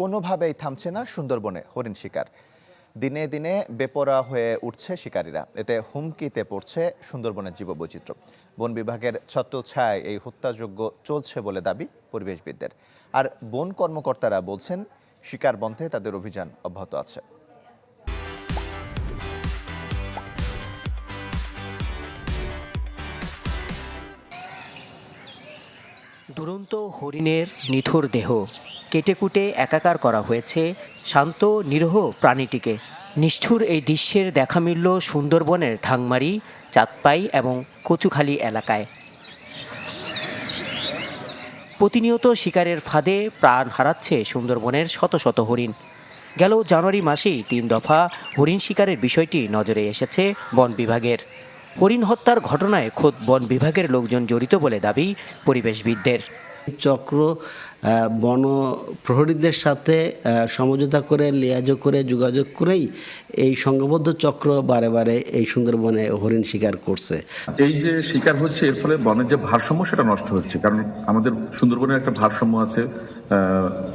কোনোভাবেই থামছে না সুন্দরবনে হরিণ শিকার। দিনে দিনে বেপরা হয়ে উঠছে শিকারীরা। এতে হুমকিতে পড়ছে সুন্দরবনের জীববৈচিত্র্য। বন বিভাগের ছত্রছায়ায় এই হত্যাযজ্ঞ চলছে বলে দাবি পরিবেশবিদদের। আর বন কর্মকর্তারা বলছেন, শিকার বন্ধে তাদের অভিযান অব্যাহত আছে। দুরন্ত হরিণের নিথর দেহ। কেটেকুটে একাকার করা হয়েছে। শান্ত, নিরহ প্রাণীটিকে। নিষ্ঠুর এই দৃশ্যের দেখা মিলল সুন্দরবনের ঢাংমারি, চাঁদপাই এবং কচুখালি এলাকায়। প্রতিনিয়ত শিকারের ফাঁদে প্রাণ হারাচ্ছে সুন্দরবনের শত শত হরিণ। গেল জানুয়ারি মাসেই তিন দফা হরিণ শিকারের বিষয়টি নজরে এসেছে বন বিভাগের। হরিণ হত্যার ঘটনায় খোদ বন বিভাগের লোকজন জড়িত বলে দাবি পরিবেশবিদদের। চক্র বন প্রহরীদের সাথে সমঝোতা করে, লিয়াজো করে, যোগাযোগ করেই এই সংঘবদ্ধ চক্র বারে বারে এই সুন্দরবনে হরিণ শিকার করছে। এই যে শিকার হচ্ছে, এর ফলে বনের যে ভারসাম্য সেটা নষ্ট হচ্ছে। কারণ আমাদের সুন্দরবনের একটা ভারসাম্য আছে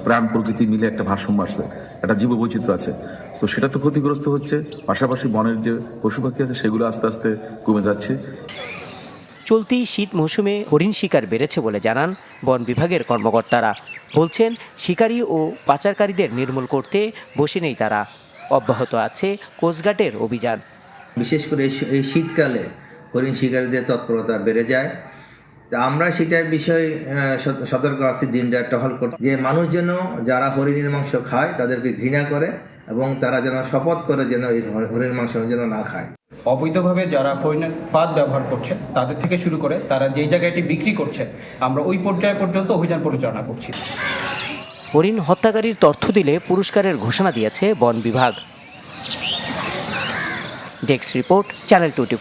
প্রাণ প্রকৃতি মিলে একটা ভারসাম্য আছে, একটা জীব বৈচিত্র্য আছে। তো সেটা তো ক্ষতিগ্রস্ত হচ্ছে। পাশাপাশি বনের যে পশু পাখি আছে, সেগুলো আস্তে আস্তে কমে যাচ্ছে। চলতি শীত মৌসুমে হরিণ শিকার বেড়েছে বলে জানান বন বিভাগের কর্মকর্তারা। বলছেন, শিকারী ও পাচারকারীদের নির্মূল করতে বসে নেই তারা। অব্যাহত আছে কোস্টগার্ডের অভিযান। বিশেষ করে এই শীতকালে হরিণ শিকারীদের তৎপরতা বেড়ে যায়। তা আমরা সেটার বিষয়ে সতর্ক আছি, দিনটা টহল করতে। যে মানুষ যেন, যারা হরিণের মাংস খায়, তাদেরকে ঘৃণা করে এবং তারা যেন শপথ করে যেন এই হর- হরিণের মাংস যেন না খায়। অবৈধভাবে যারা ফরিনের ফাঁদ ব্যবহার করছে, তাদের থেকে শুরু করে তারা যেই জায়গায়টি বিক্রি করছে, আমরা ওই পর্যায়ে পর্যন্ত অভিযান পরিচালনা করছি। হরিণ হত্যাকারীর তথ্য দিলে পুরস্কারের ঘোষণা দিয়েছে বন বিভাগ। Desk report, channel twenty